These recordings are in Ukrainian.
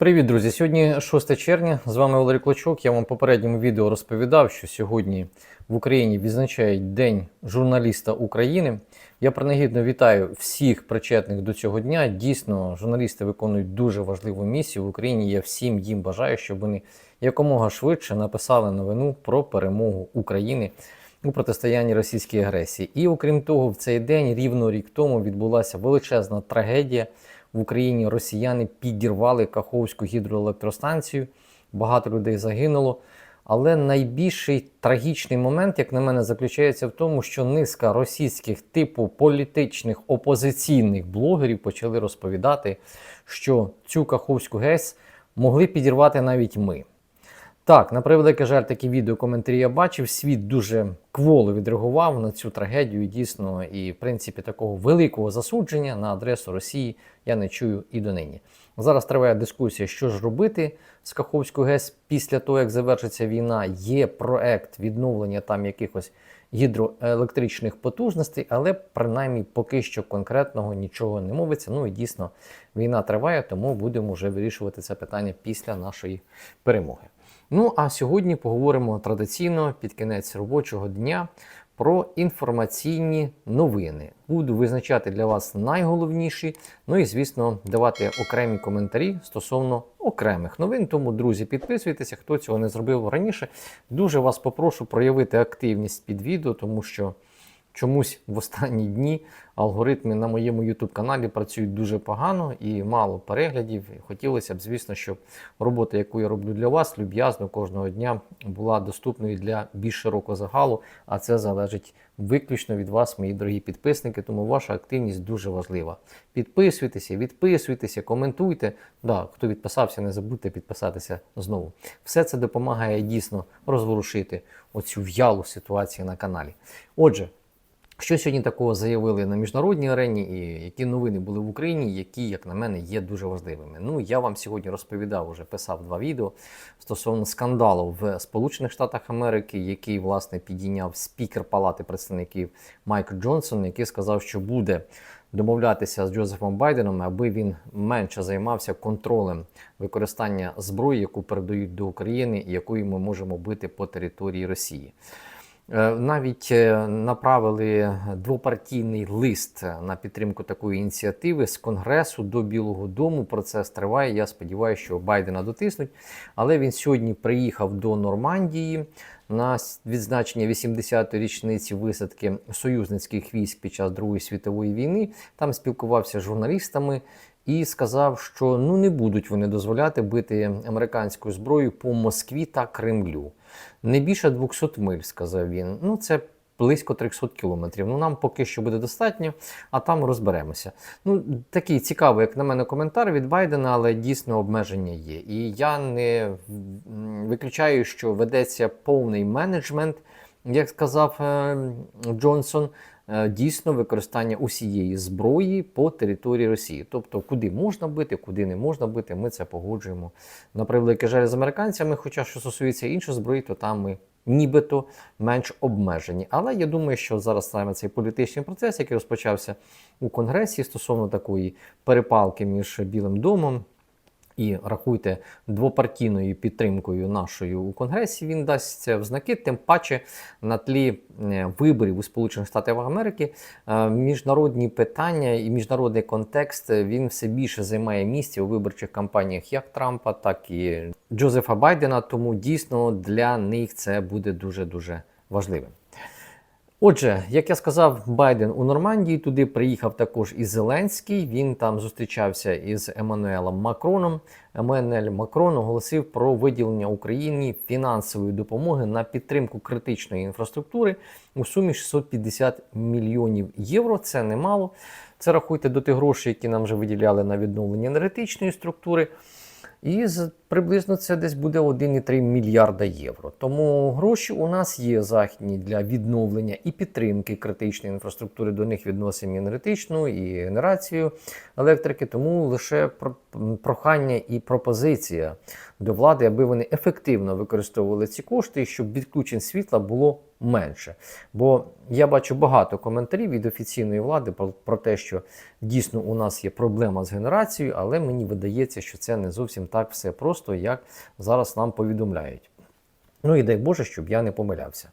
Привіт, друзі! Сьогодні 6 червня. З вами Валерій Клочок. Я вам в попередньому відео розповідав, що сьогодні в Україні відзначають День журналіста України. Я принагідно вітаю всіх причетних до цього дня. Дійсно, журналісти виконують дуже важливу місію в Україні. Я всім їм бажаю, щоб вони якомога швидше написали новину про перемогу України у протистоянні російській агресії. І окрім того, в цей день рівно рік тому відбулася величезна трагедія. В Україні росіяни підірвали Каховську гідроелектростанцію, багато людей загинуло. Але найбільший трагічний момент, як на мене, заключається в тому, що низка російських типу політичних опозиційних блогерів почали розповідати, що цю Каховську ГЕС могли підірвати навіть ми. Так, на превеликий жаль, такі відео коментарі я бачив. Світ дуже кволо відреагував на цю трагедію. Дійсно, і в принципі такого великого засудження на адресу Росії я не чую і донині. Зараз триває дискусія, що ж робити з Каховською ГЕС після того, як завершиться війна. Є проект відновлення там якихось гідроелектричних потужностей, але принаймні поки що конкретного нічого не мовиться. Ну і дійсно війна триває, тому будемо вже вирішувати це питання після нашої перемоги. Ну а сьогодні поговоримо традиційно під кінець робочого дня про інформаційні новини. Буду визначати для вас найголовніші, ну і, звісно, давати окремі коментарі стосовно окремих новин. Тому, друзі, підписуйтеся, хто цього не зробив раніше. Дуже вас попрошу проявити активність під відео, тому що. Чомусь в останні дні алгоритми на моєму YouTube каналі працюють дуже погано і мало переглядів. Хотілося б, звісно, щоб робота, яку я роблю для вас, люб'язно кожного дня була доступною для більш широкого загалу, а це залежить виключно від вас, мої дорогі підписники. Тому ваша активність дуже важлива. Підписуйтеся, відписуйтеся, коментуйте. Да, хто відписався, не забудьте підписатися знову. Все це допомагає дійсно розворушити оцю в'ялу ситуацію на каналі. Отже. Що сьогодні такого заявили на міжнародній арені, і які новини були в Україні, які, як на мене, є дуже важливими. Ну, я вам сьогодні розповідав, уже писав два відео стосовно скандалу в Сполучених Штатах Америки, який власне підійняв спікер Палати представників Майк Джонсон, який сказав, що буде домовлятися з Джозефом Байденом, аби він менше займався контролем використання зброї, яку передають до України, і якою ми можемо бити по території Росії. Е, навіть е, направили двопартійний лист на підтримку такої ініціативи з Конгресу до Білого Дому. Процес триває. Я сподіваюся, що Байдена дотиснуть. Але він сьогодні приїхав до Нормандії на відзначення 80-ї річниці висадки союзницьких військ під час Другої світової війни. Там спілкувався з журналістами. І сказав, що ну не будуть вони дозволяти бити американською зброєю по Москві та Кремлю. Не більше 200 миль, сказав він. Ну, це близько 300 кілометрів. Ну, нам поки що буде достатньо, а там розберемося. Ну, такий цікавий, як на мене, коментар від Байдена, але дійсно обмеження є. І я не виключаю, що ведеться повний менеджмент, як сказав е, Джонсон. Е, дійсно використання усієї зброї по території Росії. Тобто, куди можна бити, куди не можна бити, ми це погоджуємо на превеликий жаль з американцями. Хоча що стосується іншої зброї, то там ми нібито менш обмежені. Але я думаю, що зараз саме цей політичний процес, який розпочався у Конгресі стосовно такої перепалки між Білим домом і рахуйте двопартійною підтримкою нашою у Конгресі, він дасть в знаки, тим паче на тлі е, виборів у Сполучених Штатах Америки е, міжнародні питання і міжнародний контекст е, він все більше займає місце у виборчих кампаніях як Трампа, так і Джозефа Байдена. Тому дійсно для них це буде дуже дуже важливим. Отже, як я сказав, Байден у Нормандії туди приїхав також і Зеленський. Він там зустрічався із Еммануелом Макроном. Еммануель Макрон оголосив про виділення Україні фінансової допомоги на підтримку критичної інфраструктури у сумі 650 мільйонів євро. Це немало. Це рахуйте до тих грошей, які нам вже виділяли на відновлення енергетичної структури. І приблизно це десь буде 1,3 мільярда євро. Тому гроші у нас є західні для відновлення і підтримки критичної інфраструктури. До них відносимо енергетичну і генерацію електрики. Тому лише прохання і пропозиція до влади, аби вони ефективно використовували ці кошти, щоб відключень світла було менше. Бо я бачу багато коментарів від офіційної влади про, про те, що дійсно у нас є проблема з генерацією, але мені видається, що це не зовсім так все просто, як зараз нам повідомляють. Ну і дай Боже, щоб я не помилявся.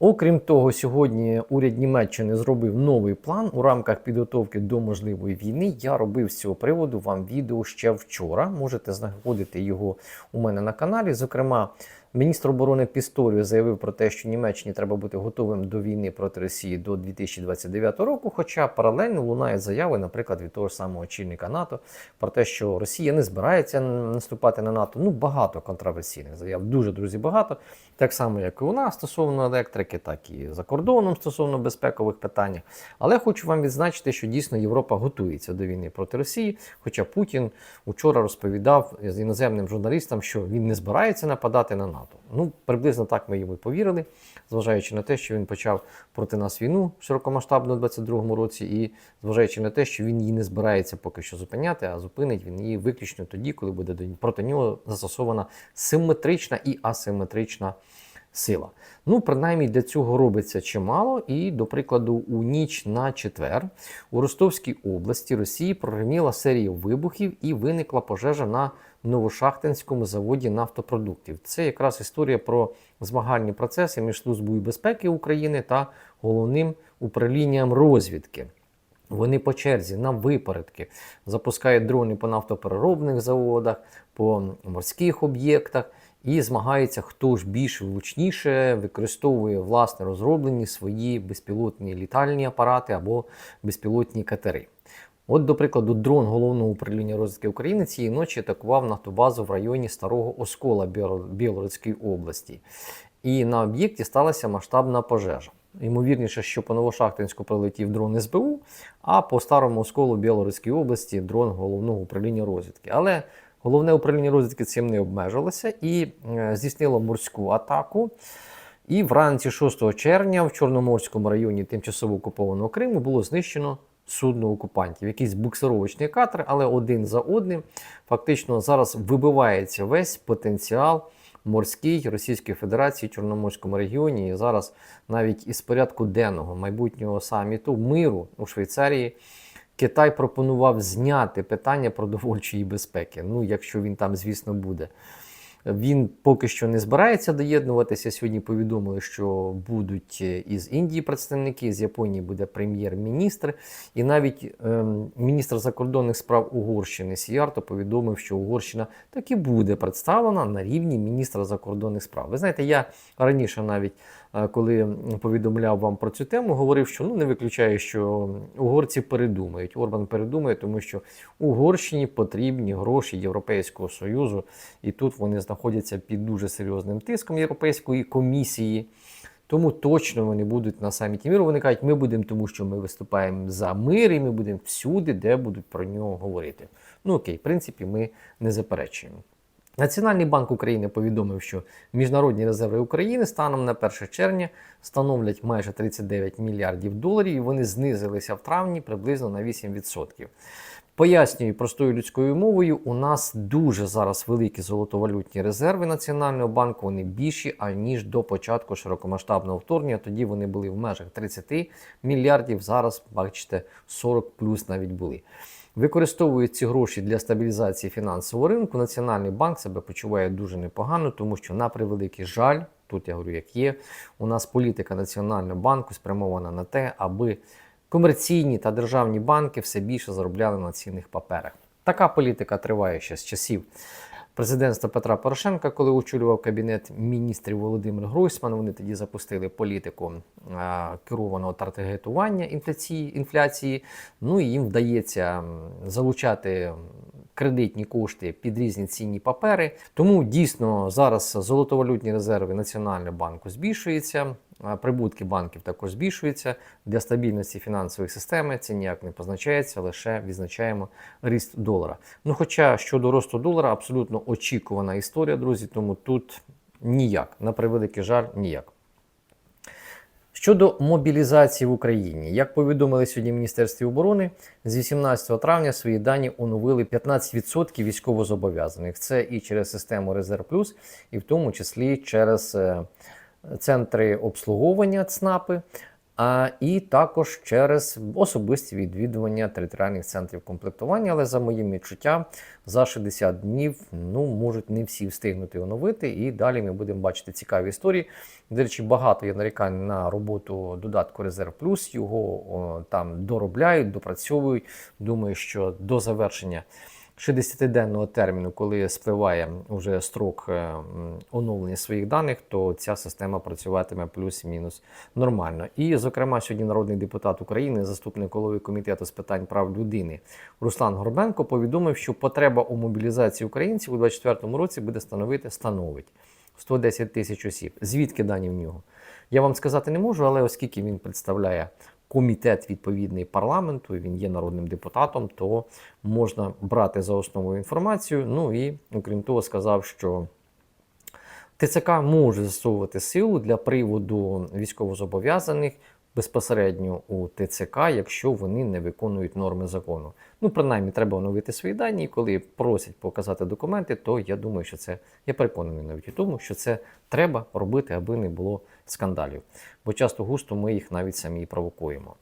Окрім того, сьогодні уряд Німеччини зробив новий план у рамках підготовки до можливої війни. Я робив з цього приводу вам відео ще вчора. Можете знаходити його у мене на каналі. Зокрема, міністр оборони Пісторіо заявив про те, що Німеччині треба бути готовим до війни проти Росії до 2029 року. Хоча паралельно лунають заяви, наприклад, від того ж самого очільника НАТО про те, що Росія не збирається наступати на НАТО. Ну багато контроверсійних заяв. Дуже друзі, багато. Так само, як і у нас стосовно електрики, так і за кордоном стосовно безпекових питань. Але хочу вам відзначити, що дійсно Європа готується до війни проти Росії. Хоча Путін учора розповідав з іноземним журналістам, що він не збирається нападати на НАТО. Ну, приблизно так ми йому повірили, зважаючи на те, що він почав проти нас війну широкомасштабно у 22-му році, і зважаючи на те, що він її не збирається поки що зупиняти, а зупинить він її виключно тоді, коли буде проти нього застосована симетрична і асиметрична сила. Ну, принаймні для цього робиться чимало. І, до прикладу, у ніч на четвер у Ростовській області Росії прогреміла серія вибухів і виникла пожежа на Новошахтинському заводі нафтопродуктів. Це якраз історія про змагальні процеси між службою безпеки України та головним управлінням розвідки. Вони по черзі на випередки запускають дрони по нафтопереробних заводах, по морських об'єктах і змагаються, хто ж більш влучніше використовує власне розроблені свої безпілотні літальні апарати або безпілотні катери. От, до прикладу, дрон головного управління розвідки України цієї ночі атакував нафтобазу в районі Старого Оскола Білородської області. І на об'єкті сталася масштабна пожежа. Ймовірніше, що по Новошахтинську прилетів дрон СБУ, а по старому осколу Білоруської області дрон головного управління розвідки. Але головне управління розвідки цим не обмежилося і е, здійснило морську атаку. І вранці 6 червня в Чорноморському районі тимчасово окупованого Криму було знищено судно окупантів, якийсь буксировочний катер, але один за одним фактично зараз вибивається весь потенціал морський Російської Федерації в Чорноморському регіоні. І зараз навіть із порядку денного майбутнього саміту миру у Швейцарії. Китай пропонував зняти питання продовольчої безпеки. Ну, якщо він там, звісно, буде. Він поки що не збирається доєднуватися. Сьогодні повідомили, що будуть е, із Індії представники, з Японії буде прем'єр-міністр, і навіть ем, міністр закордонних справ Угорщини Сіярто повідомив, що Угорщина таки буде представлена на рівні міністра закордонних справ. Ви знаєте, я раніше навіть е, коли повідомляв вам про цю тему, говорив, що ну не виключаю, що угорці передумають. Орбан передумає, тому що Угорщині потрібні гроші Європейського союзу, і тут вони знаходяться під дуже серйозним тиском Європейської комісії. Тому точно вони будуть на саміті міру. Вони кажуть, ми будемо, тому що ми виступаємо за мир, і ми будемо всюди, де будуть про нього говорити. Ну окей, в принципі, ми не заперечуємо. Національний банк України повідомив, що міжнародні резерви України станом на 1 червня становлять майже 39 мільярдів доларів, і вони знизилися в травні приблизно на 8%. Пояснюю простою людською мовою, у нас дуже зараз великі золотовалютні резерви Національного банку, вони більші, аніж до початку широкомасштабного вторгнення. Тоді вони були в межах 30 мільярдів, зараз, бачите, 40 плюс навіть були. Використовують ці гроші для стабілізації фінансового ринку. Національний банк себе почуває дуже непогано, тому що, на превеликий жаль, тут я говорю, як є, у нас політика Національного банку спрямована на те, аби комерційні та державні банки все більше заробляли на цінних паперах. Така політика триває ще з часів президентства Петра Порошенка, коли очолював кабінет міністрів Володимир Гройсман. Вони тоді запустили політику керованого таргетування інфляції, інфляції. Ну і їм вдається залучати. Кредитні кошти під різні цінні папери, тому дійсно зараз золотовалютні резерви Національного банку збільшуються. Прибутки банків також збільшуються для стабільності фінансової системи. Це ніяк не позначається, лише відзначаємо ріст долара. Ну, хоча щодо росту долара, абсолютно очікувана історія, друзі, тому тут ніяк, на превеликий жаль, ніяк. Щодо мобілізації в Україні, як повідомили сьогодні Міністерстві оборони, з 18 травня свої дані оновили 15% військовозобов'язаних. Це і через систему Резерв Плюс, і в тому числі через центри обслуговування ЦНАПи, а, і також через особисті відвідування територіальних центрів комплектування. Але за моїм відчуттям, за 60 днів ну, можуть не всі встигнути оновити. І далі ми будемо бачити цікаві історії. До речі, багато є нарікань на роботу додатку Резерв Плюс. Його о, там доробляють, допрацьовують. Думаю, що до завершення. 60-денного терміну, коли спливає вже строк е, оновлення своїх даних, то ця система працюватиме плюс-мінус нормально. І, зокрема, сьогодні народний депутат України, заступник голови комітету з питань прав людини Руслан Горбенко повідомив, що потреба у мобілізації українців у 2024 році буде становити становить 110 тисяч осіб. Звідки дані в нього? Я вам сказати не можу, але оскільки він представляє комітет відповідний парламенту, він є народним депутатом, то можна брати за основу інформацію. Ну і окрім того, сказав, що ТЦК може застосовувати силу для приводу військовозобов'язаних безпосередньо у ТЦК, якщо вони не виконують норми закону. Ну, принаймні, треба оновити свої дані, і коли просять показати документи, то я думаю, що це я переконаний навіть у тому, що це треба робити, аби не було скандалів. Бо часто густо ми їх навіть самі провокуємо.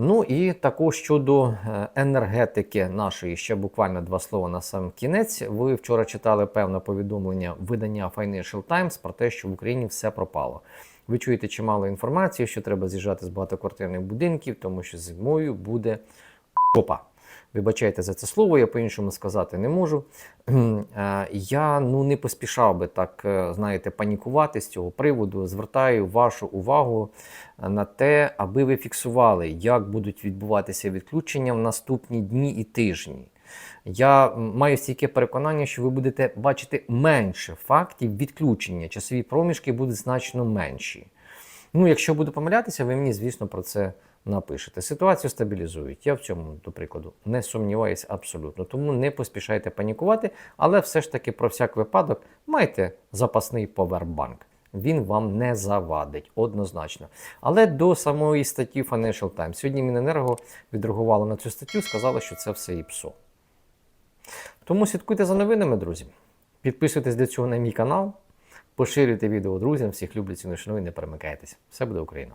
Ну і також щодо е, енергетики нашої, ще буквально два слова на сам кінець. Ви вчора читали певне повідомлення видання Financial Times про те, що в Україні все пропало. Ви чуєте чимало інформації, що треба з'їжджати з багатоквартирних будинків, тому що зимою буде копа. Вибачайте за це слово, я по-іншому сказати не можу. Е, Я ну не поспішав би так, е, знаєте, панікувати з цього приводу. Звертаю вашу увагу е, на те, аби ви фіксували, як будуть відбуватися відключення в наступні дні і тижні. Я маю стійке переконання, що ви будете бачити менше фактів відключення. Часові проміжки будуть значно менші. Ну, якщо буду помилятися, ви мені, звісно, про це напишете. Ситуацію стабілізують. Я в цьому, до прикладу, не сумніваюся абсолютно. Тому не поспішайте панікувати, але все ж таки про всяк випадок майте запасний повербанк. Він вам не завадить однозначно. Але до самої статті Financial Times. Сьогодні Міненерго відреагувало на цю статтю, сказали, що це все і ПСО. Тому слідкуйте за новинами, друзі. Підписуйтесь до цього на мій канал, поширюйте відео друзям, всіх люблю ціну шаную, не перемикайтесь. Все буде Україна!